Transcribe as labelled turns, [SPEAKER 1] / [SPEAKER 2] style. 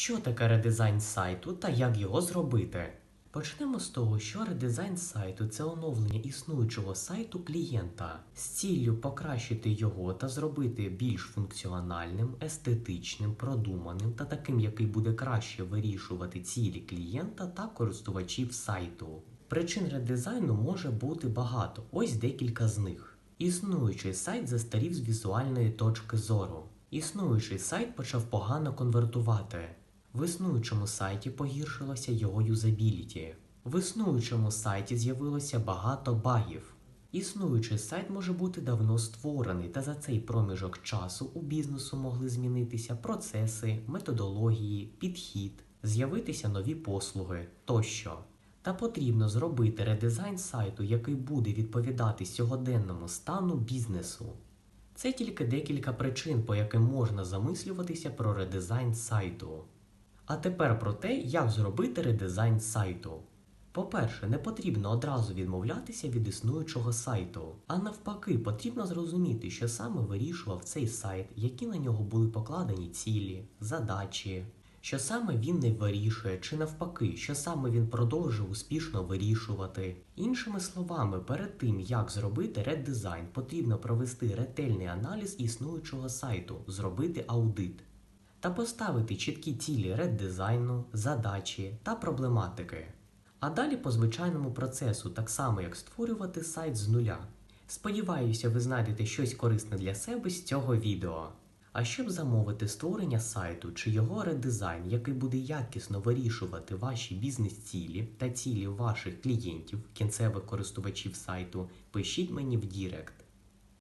[SPEAKER 1] Що таке редизайн сайту та як його зробити? Почнемо з того, що редизайн сайту це оновлення існуючого сайту клієнта з ціллю покращити його та зробити більш функціональним, естетичним, продуманим та таким, який буде краще вирішувати цілі клієнта та користувачів сайту. Причин редизайну може бути багато, ось декілька з них. Існуючий сайт застарів з візуальної точки зору. Існуючий сайт почав погано конвертувати. В існуючому сайті погіршилося його юзабіліті. В існуючому сайті з'явилося багато багів. Існуючий сайт може бути давно створений, та за цей проміжок часу у бізнесу могли змінитися процеси, методології, підхід, з'явитися нові послуги тощо. Та потрібно зробити редизайн сайту, який буде відповідати сьогоденному стану бізнесу. Це тільки декілька причин, по яким можна замислюватися про редизайн сайту. А тепер про те, як зробити редизайн сайту. По-перше, не потрібно одразу відмовлятися від існуючого сайту, а навпаки, потрібно зрозуміти, що саме вирішував цей сайт, які на нього були покладені цілі, задачі, що саме він не вирішує, чи навпаки, що саме він продовжує успішно вирішувати. Іншими словами, перед тим як зробити реддизайн, потрібно провести ретельний аналіз існуючого сайту, зробити аудит та поставити чіткі цілі реддизайну, задачі та проблематики. А далі по звичайному процесу, так само як створювати сайт з нуля. Сподіваюся, ви знайдете щось корисне для себе з цього відео. А щоб замовити створення сайту чи його редизайн, який буде якісно вирішувати ваші бізнес-цілі та цілі ваших клієнтів, кінцевих користувачів сайту, пишіть мені в Дірект.